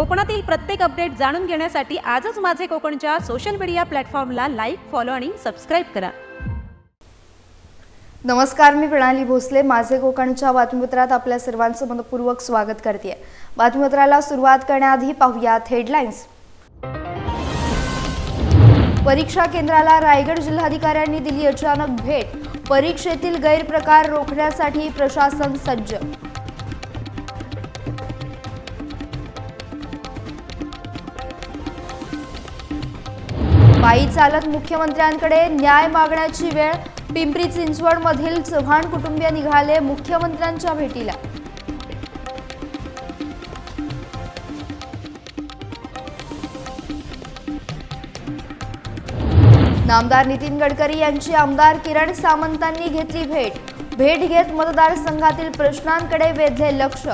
कोकणातील प्रत्येक अपडेट जाणून घेण्यासाठी आजच माझे कोकणच्या सोशल मीडिया प्लॅटफॉर्मला लाईक फॉलो आणि सबस्क्राईब करा. नमस्कार मी प्रणाली भोसले. माझे कोकणच्या बातमीपत्रात आपल्या सर्वांचं मनपूर्वक स्वागत करते बातमीपत्राला सुरुवात करण्याआधी पाहूयात हेडलाईन्स परीक्षा केंद्राला रायगड जिल्हाधिकाऱ्यांनी दिली अचानक भेट. परीक्षेतील गैरप्रकार रोखण्यासाठी प्रशासन सज्ज. पायी चालत मुख्यमंत्र्यांकडे न्याय मागण्याची वेळ. पिंपरी चिंचवडमधील चव्हाण कुटुंबीय निघाले मुख्यमंत्र्यांच्या भेटीला. नामदार नितीन गडकरी यांची आमदार किरण सामंतांनी घेतली भेट. भेट घेत मतदारसंघातील प्रश्नांकडे वेधले लक्ष.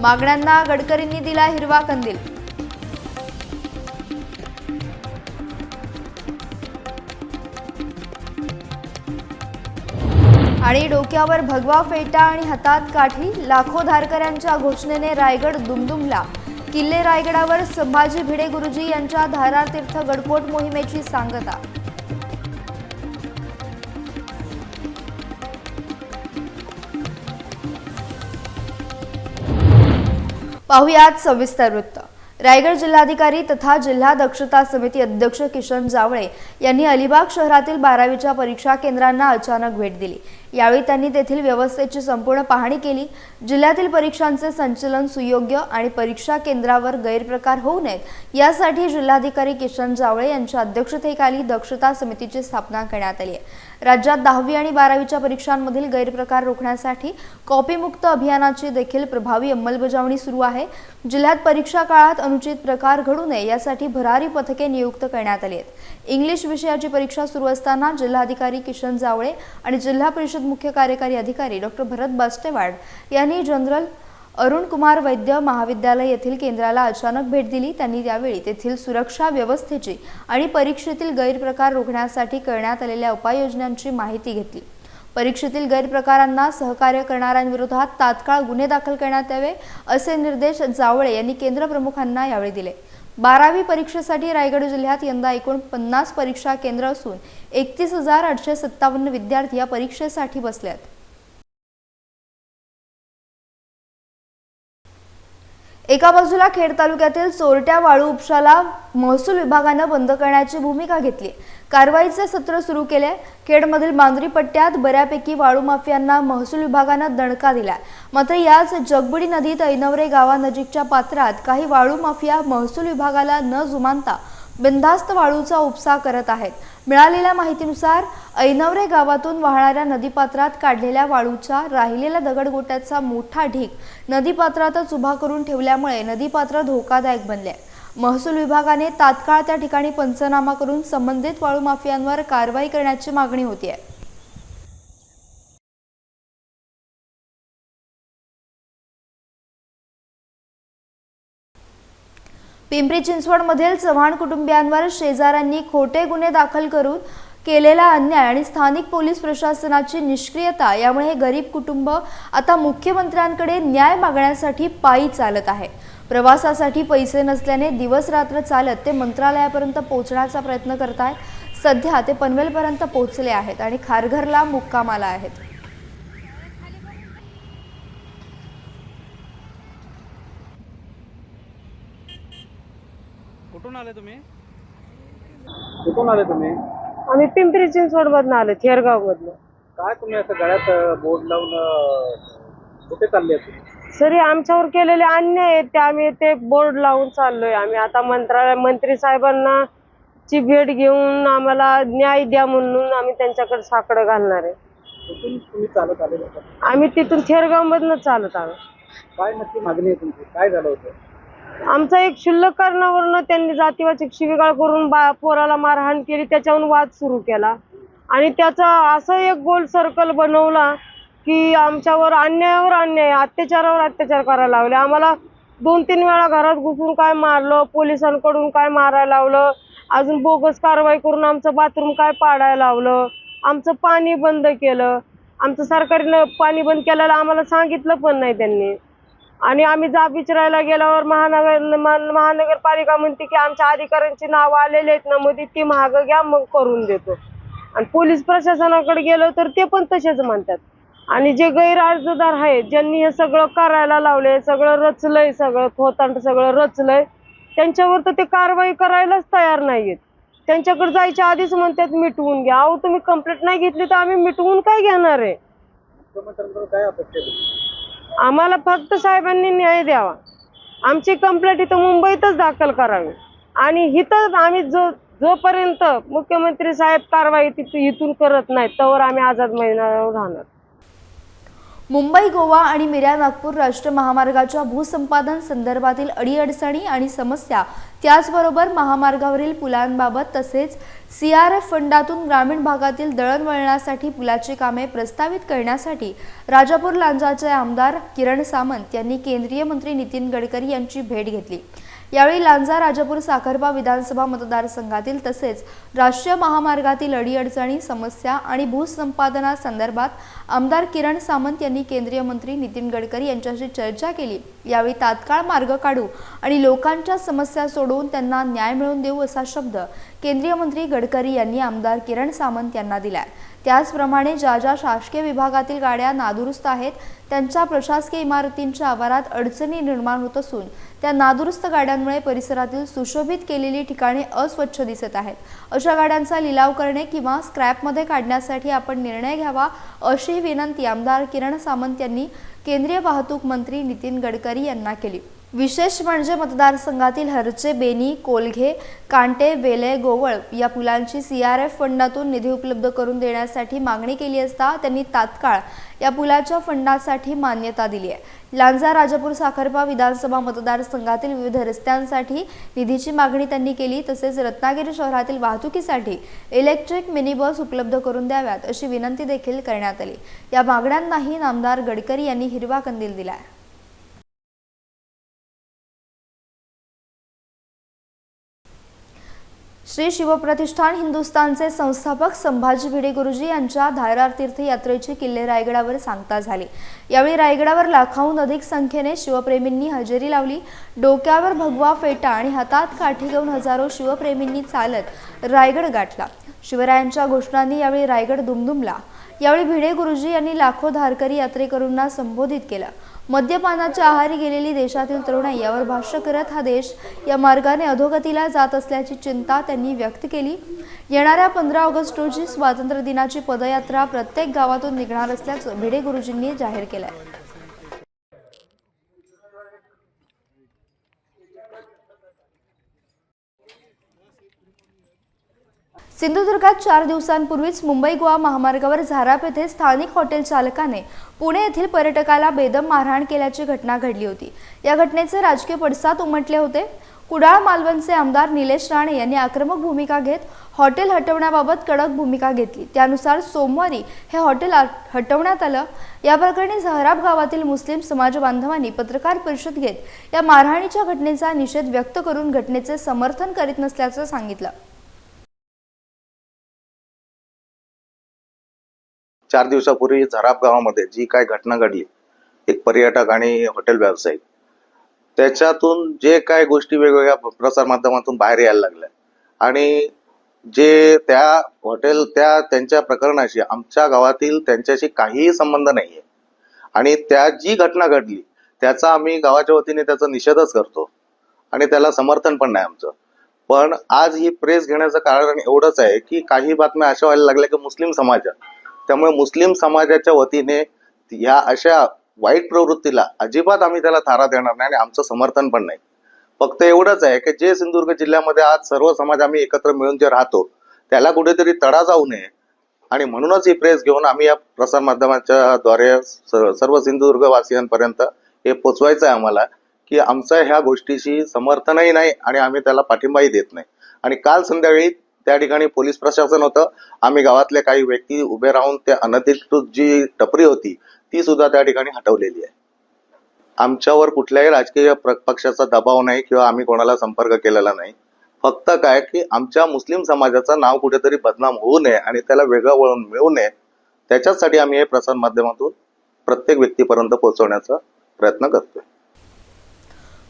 मागण्यांना गडकरींनी दिला हिरवा कंदील. आणि डोक्यावर भगवा फेटा आणि हातात काठी लाखो धारकऱ्यांच्या घोषणेने रायगड दुमदुमला. किल्ले रायगडावर संभाजी भिडे गुरुजी यांच्या धारातीर्थ गडकोट मोहिमेची सांगता. पाहुयात सविस्तर वृत्त. रायगड जिल्हाधिकारी तथा जिल्हा दक्षता समिती अध्यक्ष किशन जावळे यांनी अलिबाग शहरातील बारावीच्या परीक्षा केंद्रांना अचानक भेट दिली. यावेळी त्यांनी तेथील व्यवस्थेची संपूर्ण पाहणी केली. जिल्ह्यातील परीक्षांचे संचलन सुयोग्य आणि परीक्षा केंद्रावर गैरप्रकार होऊ नयेत. यासाठी जिल्हाधिकारी किशन जावळे यांच्या अध्यक्षतेखाली दक्षता समितीची स्थापना करण्यात आली आहे. राज्यात दहावी आणि बारावीच्या परीक्षांमधील गैरप्रकार रोखण्यासाठी कॉपीमुक्त अभियानाची देखील प्रभावी अंमलबजावणी सुरू आहे. जिल्ह्यात परीक्षा काळात अनुचित प्रकार घडू नये यासाठी भरारी पथके नियुक्त करण्यात आली आहेत. इंग्लिश विषयाची परीक्षा सुरू असताना जिल्हाधिकारी किशन जावळे आणि जिल्हा परिषद मुख्य कार्यकारी अधिकारी डॉक्टर भरत बास्टेवाड यांनी जनरल अरुण कुमार वैद्य महाविद्यालय येथील केंद्राला अचानक भेट दिली. त्यांनी त्यावेळी तेथील सुरक्षा व्यवस्थेची आणि परीक्षेतील गैरप्रकार रोखण्यासाठी करण्यात आलेल्या उपाययोजनांची माहिती घेतली. परीक्षेतील गैरप्रकारांना सहकार्य करणाऱ्यांविरोधात तात्काळ गुन्हे दाखल करण्यात यावे असे निर्देश जावळे यांनी केंद्र प्रमुखांना यावेळी दिले. बारावी परीक्षेसाठी रायगड जिल्ह्यात यंदा एकूण पन्नास परीक्षा केंद्र असून एकतीस हजार आठशे सत्तावन्न विद्यार्थी या परीक्षेसाठी बसल्यात एका बाजूला खेड तालुक्यातील चोरट्या वाळू उपशाला महसूल विभागानं बंद करण्याची भूमिका घेतली. कारवाईचे सत्र सुरू केले खेडमधील मांजरी पट्ट्यात बऱ्यापैकी वाळू माफियांना महसूल विभागानं दणका दिला मात्र याच जगबुडी नदीत ऐनवरे गावानजीकच्या पात्रात काही वाळू माफिया महसूल विभागाला न जुमानता बिंदास्त वाळूचा उपसा करत आहेत. मिळालेल्या माहितीनुसार ऐनवरे गावातून वाहणाऱ्या नदीपात्रात काढलेल्या वाळूच्या राहिलेल्या दगडगोट्याचा मोठा ढीक नदीपात्रातच उभा करून ठेवल्यामुळे नदीपात्र धोकादायक बनले. महसूल विभागाने तात्काळ त्या ठिकाणी पंचनामा करून संबंधित वाळू माफियांवर कारवाई करण्याची मागणी होती आहे पिंपरी चिंचवडमधील चव्हाण कुटुंबियांवर शेजाऱ्यांनी खोटे गुन्हे दाखल करून केलेला अन्याय आणि स्थानिक पोलीस प्रशासनाची निष्क्रियता यामुळे हे गरीब कुटुंब आता मुख्यमंत्र्यांकडे न्याय मागण्यासाठी पायी चालत आहे. प्रवासासाठी पैसे नसल्याने दिवस रात्र चालत ते मंत्रालयापर्यंत पोहोचण्याचा प्रयत्न करत आहेत सध्या ते पनवेलपर्यंत पोहोचले आहेत आणि खारघरला मुक्कामाला आहेत. कुठून आले तुम्ही? कुठून आले तुम्ही? आम्ही पिंपरी चिंचवड मधनं आलो थेरगाव मधनं काय तुम्ही असं गळ्यात बोर्ड लावून अं, कुठे चालले तुम्ही? सरी आमच्यावर केलेले अन्याय आहेत ते आम्ही ते बोर्ड लावून चाललोय. आम्ही आता मंत्रालय मंत्री साहेबांना ची भेट घेऊन आम्हाला न्याय द्या म्हणून आम्ही त्यांच्याकडे साकडं घालणार आहे. कुठून तुम्ही चालत आले? होते आम्ही तिथून थेरगाव मधनं चालत आलो. काय नक्की मागणी आहे तुमची? काय झालं होतं? आमचा एक शुल्लक कारणावरनं त्यांनी जातीवाचक शिवीगाळ करून बा पोराला मारहाण केली त्याच्यावरून वाद सुरू केला. आणि त्याचा असं एक गोल सर्कल बनवला की आमच्यावर अन्यायावर अन्याय अत्याचारावर अत्याचार करायला लावले. आम्हाला दोन तीन वेळा घरात घुसून काय मारलं पोलिसांकडून काय मारायला लावलं अजून बोगस कारवाई करून आमचं बाथरूम काय पाडायला लावलं आमचं पाणी बंद केलं. आमचं सरकारनं पाणी बंद केलेलं आम्हाला सांगितलं पण नाही त्यांनी. आणि आम्ही जाब विचारायला गेल्यावर महानगर महानगरपालिका म्हणते की आमच्या अधिकाऱ्यांची नावं आलेली आहेत ना मध्ये ती महाग घ्या मग करून देतो. आणि पोलीस प्रशासनाकडे गेलो तर ते पण तसेच म्हणतात. आणि जे गैर अर्जदार आहेत ज्यांनी हे सगळं करायला लावलंय सगळं रचलंय सगळं थोतांड सगळं रचलंय त्यांच्यावर तर ते कारवाई करायलाच तयार नाहीयेत. त्यांच्याकडे जायच्या आधीच म्हणतात मिटवून घ्या. अहो तुम्ही कंप्लेंट नाही घेतली तर आम्ही मिटवून काय घेणार आहे? आम्हाला फक्त साहेबांनी न्याय द्यावा. आमची कंप्लेंट इथं मुंबईतच दाखल करावी. आणि इथं आम्ही जो जोपर्यंत मुख्यमंत्री साहेब कारवाई तिथं इथून करत नाहीत तोवर आम्ही आझाद मैदानावर राहणार. मुंबई गोवा आणि मिरा नागपूर राष्ट्रीय महामार्गाच्या भूसंपादन संदर्भातील अडीअडचणी आणि समस्या त्याचबरोबर महामार्गावरील पुलांबाबत तसेच सी आर एफ फंडातून ग्रामीण भागातील दळणवळणासाठी पुलाची कामे प्रस्तावित करण्यासाठी राजापूर लांजाचे आमदार किरण सामंत यांनी केंद्रीय मंत्री नितीन गडकरी यांची भेट घेतली. यावेळी लांजा राजापूर साखरपा विधानसभा मतदारसंघातील तसेच राष्ट्रीय महामार्गातील अडीअडचणी समस्या आणि भूसंपादनासंदर्भात आमदार किरण सामंत यांनी केंद्रीय मंत्री नितीन गडकरी यांच्याशी चर्चा केली. यावेळी तात्काळ मार्ग काढू आणि लोकांच्या समस्या सोडवून त्यांना न्याय मिळवून देऊ असा शब्द केंद्रीय मंत्री गडकरी यांनी आमदार किरण सामंत यांना दिलाय. त्याचप्रमाणे ज्या ज्या शासकीय विभागातील गाड्या नादुरुस्त आहेत त्यांच्या प्रशासकीय इमारतींच्या आवारात अडचणी निर्माण होत असून त्या नादुरुस्त गाड्यांमुळे परिसरातील सुशोभित केलेली ठिकाणे अस्वच्छ दिसत आहेत. अशा गाड्यांचा लिलाव करणे किंवा स्क्रॅपमध्ये काढण्यासाठी आपण निर्णय घ्यावा अशी विनंती आमदार किरण सामंत यांनी केंद्रीय वाहतूक मंत्री नितीन गडकरी यांना केली. विशेष म्हणजे मतदारसंघातील हरचे बेनी कोलघे कांटे वेले गोवळ या पुलांची सी आर एफ फंडातून निधी उपलब्ध करून देण्यासाठी मागणी केली असता त्यांनी तात्काळ या पुलाच्या फंडासाठी मान्यता दिली आहे. लांजा राजापूर साखरपा विधानसभा मतदारसंघातील विविध रस्त्यांसाठी निधीची मागणी त्यांनी केली तसेच रत्नागिरी शहरातील वाहतुकीसाठी इलेक्ट्रिक मिनी बस उपलब्ध करून द्याव्यात अशी विनंती देखील करण्यात आली. या मागण्यांनाही नामदार गडकरी यांनी हिरवा कंदील दिला आहे श्री शिवप्रतिष्ठान हिंदुस्थानचे संस्थापक संभाजी भिडे गुरुजी यांच्या धायरार तीर्थयात्रेची किल्ले रायगडावर सांगता झाली. यावेळी रायगडावर लाखाहून अधिक संख्येने शिवप्रेमींनी हजेरी लावली. डोक्यावर भगवा फेटा आणि हातात काठी घेऊन हजारो शिवप्रेमींनी चालत रायगड गाठला. शिवरायांच्या घोषणांनी यावेळी रायगड दुमदुमला. यावेळी भिडे गुरुजी यांनी लाखो धारकरी यात्रेकरूंना संबोधित केलं. मद्यपानाच्या आहारी गेलेली देशातील तरुणाई यावर भाष्य करत हा देश या मार्गाने अधोगतीला जात असल्याची चिंता त्यांनी व्यक्त केली. येणाऱ्या पंधरा ऑगस्ट रोजी स्वातंत्र्य दिनाची पदयात्रा प्रत्येक गावातून निघणार असल्याचं भिडे गुरुजींनी जाहीर केलंय. सिंधुदुर्गात चार दिवसांपूर्वीच मुंबई गोवा महामार्गावर झाराप येथे स्थानिक हॉटेल चालकाने पुणे येथील पर्यटकाला बेदम मारहाण केल्याची घटना घडली होती. या घटनेचे राजकीय पडसाद उमटले होते. कुडाळ मालवणचे आमदार निलेश राणे यांनी आक्रमक भूमिका घेत हॉटेल हटवण्याबाबत कडक भूमिका घेतली. त्यानुसार सोमवारी हे हॉटेल आ- हटवण्यात आलं. या प्रकरणी झहराब गावातील मुस्लिम समाज बांधवांनी पत्रकार परिषद घेत या मारहाणीच्या घटनेचा निषेध व्यक्त करून घटनेचे समर्थन करीत नसल्याचं सांगितलं. चार दिवसापूर्वी झराप गावामध्ये जी काय घटना घडली एक पर्यटक आणि हॉटेल व्यावसायिक त्याच्यातून जे काय गोष्टी वेगवेगळ्या प्रसार माध्यमातून बाहेर यायला लागल्या. आणि जे त्या हॉटेल त्या त्यांच्या प्रकरणाशी आमच्या गावातील त्यांच्याशी काहीही संबंध नाहीये. आणि त्या जी घटना घडली त्याचा आम्ही गावाच्या वतीने त्याचा निषेधच करतो. आणि त्याला समर्थन पण नाही आमचं. पण आज ही प्रेस घेण्याचं कारण एवढंच आहे की काही बातम्या अशा व्हायला लागल्या की मुस्लिम समाजात त्यामुळे मुस्लिम समाजाच्या वतीने या अशा वाईट प्रवृत्तीला अजिबात आम्ही त्याला थारा देणार नाही आणि आमचं समर्थन पण नाही. फक्त एवढंच आहे की जे सिंधुदुर्ग जिल्ह्यामध्ये आज सर्व समाज आम्ही एकत्र मिळून जे राहतो त्याला कुठेतरी तडा जाऊ नये. आणि म्हणूनच ही प्रेस घेऊन आम्ही या प्रसारमाध्यमांच्या द्वारे सर्व सिंधुदुर्गवासियांपर्यंत हे पोचवायचं आहे आम्हाला की आमचं ह्या गोष्टीशी समर्थनही नाही आणि आम्ही त्याला पाठिंबाही देत नाही. आणि काल संध्याकाळी त्या ठिकाणी पोलीस प्रशासन होतं. आम्ही गावातले काही व्यक्ती उभे राहून त्या अनधिकृत जी टपरी होती ती सुद्धा त्या ठिकाणी हटवलेली आहे. आमच्यावर कुठल्याही राजकीय प्र- पक्षाचा दबाव नाही किंवा आम्ही कोणाला संपर्क केलेला नाही. फक्त काय की आमच्या मुस्लिम समाजाचं नाव कुठेतरी बदनाम होऊ नये आणि त्याला वेगळं वळण मिळू नये त्याच्याचसाठी आम्ही हे प्रसार माध्यमातून प्रत्येक व्यक्तीपर्यंत पोहोचवण्याचा प्रयत्न करतोय.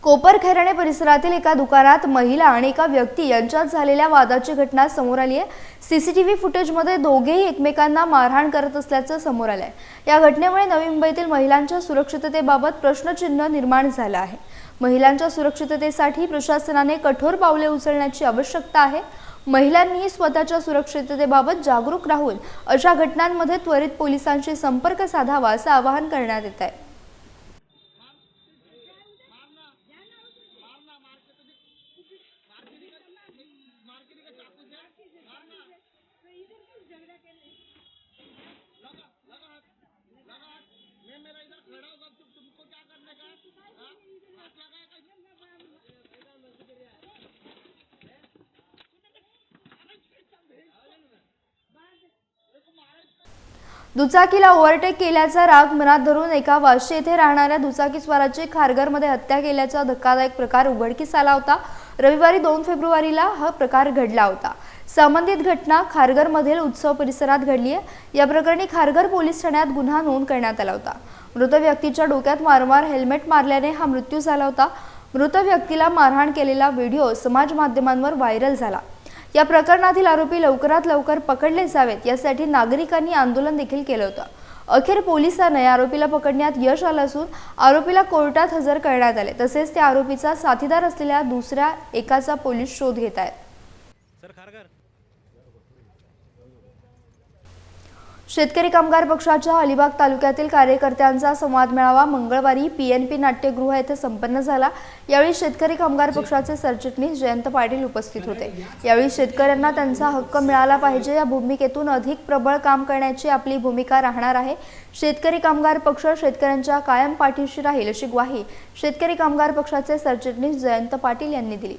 कोपरखैरणे परिसरातील एका दुकानात महिला आणि एका व्यक्ती यांच्यात झालेल्या वादाची घटना समोर आली आहे. सीसीटीव्ही फुटेजमध्ये दोघेही एकमेकांना मारहाण करत असल्याचं समोर आलंय. या घटनेमुळे नवी मुंबईतील महिलांच्या सुरक्षिततेबाबत प्रश्नचिन्ह निर्माण झालं आहे. महिलांच्या सुरक्षिततेसाठी प्रशासनाने कठोर पावले उचलण्याची आवश्यकता आहे. महिलांनी स्वतःच्या सुरक्षिततेबाबत जागरूक राहून अशा घटनांमध्ये त्वरित पोलिसांशी संपर्क साधावा असं आवाहन करण्यात येत आहे. दुचाकीला ओव्हरटेक केल्याचा राग मनात धरून एका वाशी येथे राहणाऱ्या दुचाकीस्वाराची खारघरमध्ये हत्या केल्याचा धक्कादायक प्रकार उघडकीस आला होता. रविवारी दोन फेब्रुवारीला हा प्रकार घडला होता. संबंधित घटना खारघरमधील उत्सव परिसरात घडली आहे. या प्रकरणी खारघर पोलीस ठाण्यात गुन्हा नोंद करण्यात आला होता. मृत व्यक्तीच्या डोक्यात वारंवार हेल्मेट मारल्याने हा मृत्यू झाला होता. मृत व्यक्तीला मारहाण केलेला व्हिडिओ समाज माध्यमांवर व्हायरल झाला. या प्रकरणातील आरोपी लवकरात लवकर पकडले जावेत यासाठी नागरिकांनी आंदोलन देखील केलं होतं. अखेर पोलिसांना या आरोपीला पकडण्यात यश आलं असून आरोपीला कोर्टात हजर करण्यात आले. तसेच त्या आरोपीचा साथीदार असलेल्या दुसऱ्या एकाचा पोलीस शोध घेत आहेत सर खारघर शेतकरी कामगार पक्षाच्या अलिबाग तालुक्यातील कार्यकर्त्यांचा संवाद मेळावा मंगळवारी पी एन पी नाट्यगृह येथे संपन्न झाला. यावेळी शेतकरी कामगार पक्षाचे सरचिटणीस जयंत पाटील उपस्थित होते. यावेळी शेतकऱ्यांना त्यांचा हक्क मिळाला पाहिजे. या भूमिकेतून अधिक प्रबळ काम करण्याची आपली भूमिका राहणार आहे. शेतकरी कामगार पक्ष शेतकऱ्यांच्या कायम पाठीशी राहील अशी ग्वाही शेतकरी कामगार पक्षाचे सरचिटणीस जयंत पाटील यांनी दिली.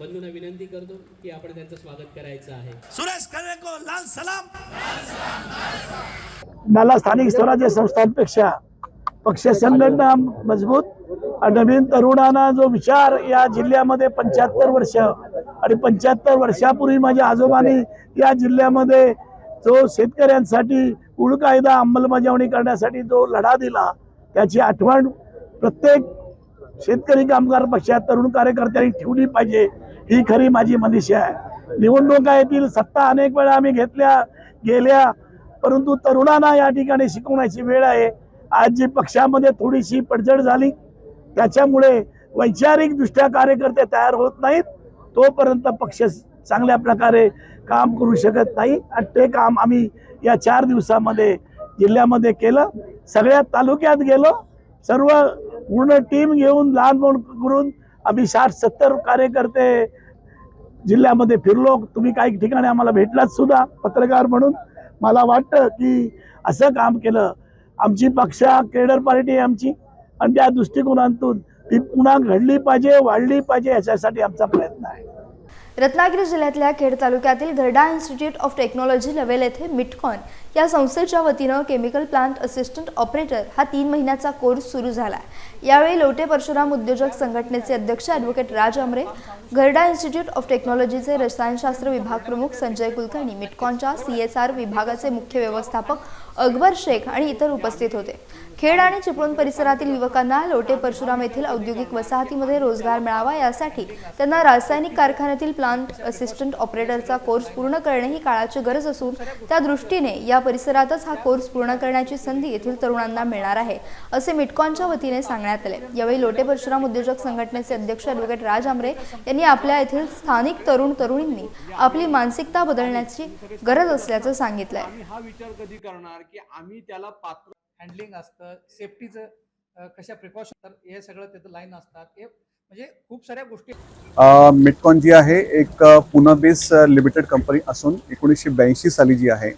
बंधूंना विनंती करतो की आपण त्यांचं स्वागत करायचं आहे. सुरेश खरे को लाल सलाम. मला स्थानिक स्वराज्य संस्थांपेक्षा पक्ष संघटना मजबूत आणि नवीन तरुणांना जो विचार या जिल्ह्यामध्ये पंच्याहत्तर वर्ष आणि पंच्याहत्तर वर्षापूर्वी माझ्या आजोबांनी या जिल्ह्यामध्ये जो शेतकऱ्यांसाठी कुळ कायदा अंमलबजावणी करण्यासाठी जो लढा दिला त्याची आठवण प्रत्येक शेतकरी कामगार पक्षात तरुण कार्यकर्त्यांनी ठेवली पाहिजे. ही खरी माझी मनीषा आहे. निवडणुका येतील सत्ता अनेक वेळा आम्ही घेतल्या गेल्या परंतु तरुणांना या ठिकाणी शिकवण्याची वेळ आहे. आज जी पक्षामध्ये थोडीशी पडझड झाली त्याच्यामुळे वैचारिकदृष्ट्या कार्यकर्ते तयार होत नाहीत. तोपर्यंत पक्ष चांगल्या प्रकारे काम करू शकत नाही. आणि ते काम आम्ही या चार दिवसामध्ये जिल्ह्यामध्ये केलं. सगळ्या तालुक्यात गेलो. सर्व पूर्ण टीम घेऊन लहान मोठ करून आम्ही साठ सत्तर कार्यकर्ते जिल्ह्यामध्ये फिरलो. तुम्ही काही ठिकाणी आम्हाला भेटलात सुद्धा पत्रकार म्हणून. मला वाटतं की असं काम केलं. आमची पक्ष केडर पार्टी आहे आमची. आणि त्या दृष्टिकोनातून ती पुन्हा घडली पाहिजे वाढली पाहिजे याच्यासाठी आमचा प्रयत्न आहे. रत्नागिरी जिल्ह्यातल्या खेड तालुक्यातील Gharda institute of technology Lavel येथे मिटकॉन या संस्थेच्या वतीनं केमिकल प्लांट असिस्टंट ऑपरेटर हा तीन महिन्याचा कोर्स सुरू झाला. आहे यावेळी लोटे परशुराम उद्योजक संघटनेचे अध्यक्ष advocate Raj Amre Gharda institute of टेक्नॉलॉजीचे रसायनशास्त्र विभाग प्रमुख संजय कुलकर्णी मिटकॉनच्या सी एस आर विभागाचे मुख्य व्यवस्थापक अकबर शेख आणि इतर उपस्थित होते. खेड आणि चिपळूण परिसरातील युवकांना लोटे परशुराम येथील औद्योगिक वसाहतीमध्ये रोजगार मिळावा यासाठी त्यांना रासायनिक कारखान्यातील प्लांट असिस्टंट ऑपरेटरचा कोर्स पूर्ण करणे ही काळाची गरज असून त्या दृष्टीने या परिसरातच हा कोर्स पूर्ण करण्याची संधी येथील तरुणांना मिळणार आहे असे मिटकॉनच्या वतीने सांगण्यात आले. यावेळी लोटे परशुराम उद्योजक संघटनेचे अध्यक्ष ॲडव्होकेट राज आमरे यांनी आपल्या येथील स्थानिक तरुण तरुणींनी आपली मानसिकता बदलण्याची गरज असल्याचं सांगितलंय. हा विचार कधी करणार की आम्ही त्याला पात्र हँडलिंग असतं सेफ्टीचं कशा प्रिकॉशन तर हे सगळं त्याचं लाईन असतात. हे म्हणजे खूप साऱ्या गोष्टी मिटकॉन जी आहे एक Poona Pune base limited company असून एकोणीसशे ब्याऐंशी साली जी आहे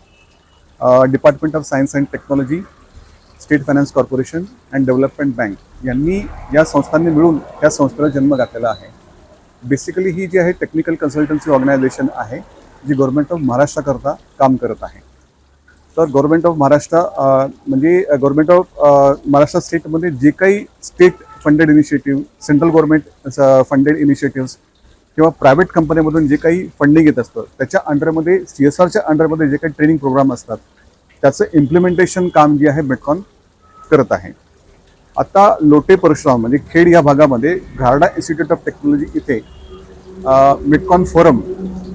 department of science and technology state finance corporation and development bank यांनी या संस्थांनी मिळून या संस्थेला जन्म घातलेला आहे. बेसिकली ही जी आहे टेक्निकल कन्सल्टन्सी ऑर्गनायझेशन आहे जी गव्हर्नमेंट ऑफ महाराष्ट्राकरता काम करत आहे. तर गव्हर्नमेंट ऑफ महाराष्ट्र म्हणजे गव्हर्नमेंट ऑफ महाराष्ट्र स्टेटमध्ये जे काही state funded initiative central government funded initiative किंवा प्रायव्हेट कंपनीमधून जे काही फंडिंग येत असतं त्याच्या अंडरमध्ये सी एस आरच्या अंडरमध्ये जे काही ट्रेनिंग प्रोग्राम असतात त्याचं इम्प्लिमेंटेशन काम जे आहे मेटकॉन करत आहे. आता लोटे परशुराम म्हणजे खेड या भागामध्ये घारडा इन्स्टिट्यूट ऑफ टेक्नॉलॉजी इथे Metcon forum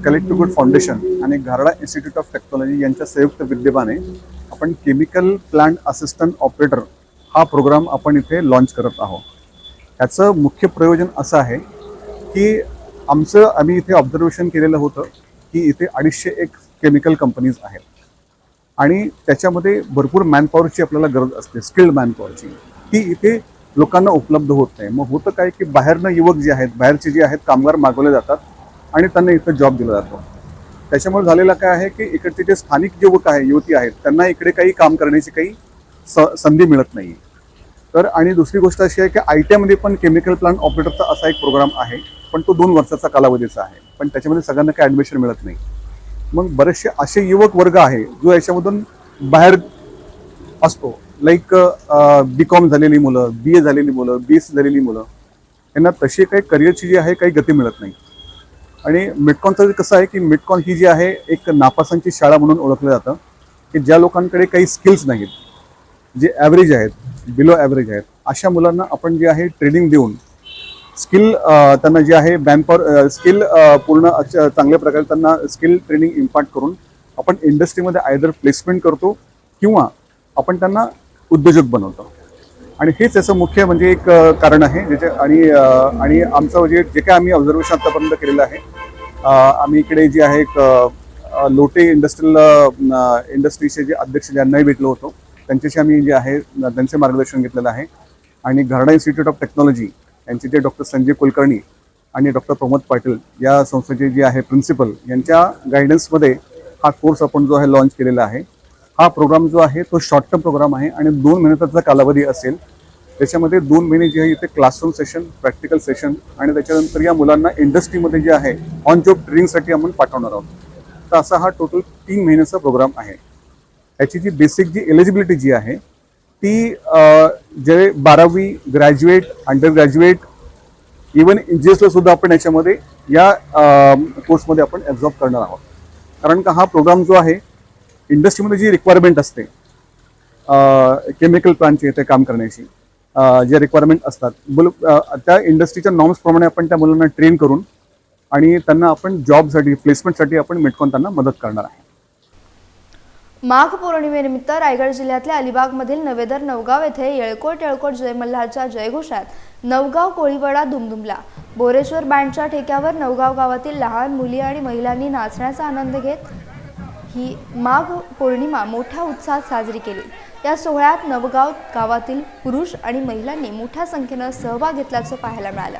collective good foundation आणि घारडा इन्स्टिट्यूट ऑफ टेक्नॉलॉजी यांच्या संयुक्त विद्यमाने आपण केमिकल प्लांट असिस्टंट ऑपरेटर हा प्रोग्राम आपण इथे लॉन्च करत आहोत. याचं मुख्य प्रयोजन असं आहे की आमचं आम्ही इथे ऑब्झर्वेशन केलेलं होतं की इथे अडीचशे एक केमिकल कंपनीज आहेत. आणि त्याच्यामध्ये भरपूर मॅनपॉवरची आपल्याला गरज असते स्किल्ड मॅनपॉवरची ती इथे लोकांना उपलब्ध होत नाही. मग होतं काय की बाहेरनं युवक जे आहेत बाहेरचे जे आहेत कामगार मागवले जातात. आणि त्यांना इथं जॉब दिला जातो. त्याच्यामुळे झालेलं काय आहे की इकडचे जे स्थानिक युवक आहे युवती आहेत त्यांना इकडे काही काम करण्याची काही स संधी मिळत नाही तर आणि दुसरी गोष्ट अशी आहे की आय टी आयमध्ये पण केमिकल प्लांट ऑपरेटरचा असा एक प्रोग्राम आहे पण तो दोन वर्षाचा कालावधीचा आहे. पण त्याच्यामध्ये सगळ्यांना काही ॲडमिशन मिळत नाही. मग बरेचसे असे युवक वर्ग आहे जो याच्यामधून बाहेर असतो. लाईक बी कॉम झालेली मुलं बी ए झालेली मुलं बी एस झालेली मुलं यांना तशी काही करिअरची जी आहे काही गती मिळत नाही. आणि मिडकॉनचं कसं आहे की मिटकॉन ही जी आहे एक नापासांची शाळा म्हणून ओळखलं जातं की ज्या लोकांकडे काही स्किल्स नाहीत जे ॲव्हरेज आहेत बिलो ॲव्हरेज आहेत अशा मुलांना आपण जे आहे ट्रेनिंग देऊन स्किल त्यांना जे आहे मॅनपॉवर स्किल पूर्ण चांगल्या प्रकारे त्यांना स्किल ट्रेनिंग इम्पार्ट करून आपण इंडस्ट्रीमध्ये आयदर प्लेसमेंट करतो किंवा आपण त्यांना उद्योजक बनवतो. आणि हेच याचं मुख्य म्हणजे एक कारण आहे. ज्याच्या आणि आणि आमचं म्हणजे जे काय आम्ही ऑब्झर्वेशन आतापर्यंत केलेलं आहे आम्ही इकडे जे आहे एक लोटे इंडस्ट्रियल इंडस्ट्रीचे जे अध्यक्ष ज्यांनाही भेटलो होतो त्यांच्याशी आम्ही जे आहे त्यांचे मार्गदर्शन घेतलेलं आहे. आणि घरडा इन्स्टिट्यूट ऑफ टेक्नॉलॉजी यांचे जे डॉक्टर संजय कुलकर्णी आणि डॉक्टर प्रमोद पाटील या संस्थेचे जे आहे प्रिन्सिपल यांच्या गायडन्समध्ये हा कोर्स आपण जो आहे लॉन्च केलेला आहे. हा प्रोग्राम जो आहे तो शॉर्ट टर्म प्रोग्राम आहे आणि दोन महिन्याचा कालावधी असेल त्याच्यामध्ये दोन महिने जे आहे इथे क्लासरूम सेशन प्रॅक्टिकल सेशन आणि त्याच्यानंतर या मुलांना इंडस्ट्रीमध्ये जे आहे ऑन जॉब ट्रेनिंगसाठी आपण पाठवणार आहोत. तर असा हा टोटल तीन महिन्याचा प्रोग्राम आहे. याची जी बेसिक जी एलिजिबिलिटी जी आहे ती जे बारावी ग्रॅज्युएट अंडर ग्रॅज्युएट इवन इंजिनियर्सला सुद्धा आपण याच्यामध्ये या कोर्समध्ये आपण ॲब्झॉर्ब करणार आहोत. कारण का हा प्रोग्राम जो आहे इंडस्ट्रीमध्ये जी रिक्वायरमेंट असते केमिकल प्लांटची इथे काम करण्याची जे रिक्वायरमेंट असतात बुल त्या इंडस्ट्रीच्या नॉर्म्सप्रमाणे आपण त्या मुलांना ट्रेन करून आणि त्यांना आपण जॉबसाठी प्लेसमेंटसाठी आपण मिटकून त्यांना मदत करणार आहे. माघ पौर्णिमेनिमित्त रायगड जिल्ह्यातल्या अलिबागमधील नवेदर नवगाव येथे येळकोट येळकोट जय मल्हारच्या जयघोषात नवगाव कोळीवडा दुमदुमला. बोरेश्वर बँडच्या ठेक्यावर नवगाव गावातील लहान मुली आणि महिलांनी नाचण्याचा आनंद घेत ही माघ पौर्णिमा मोठ्या उत्साहात साजरी केली. या सोहळ्यात नवगाव गावातील पुरुष आणि महिलांनी मोठ्या संख्येनं सहभाग घेतल्याचं पाहायला मिळालं.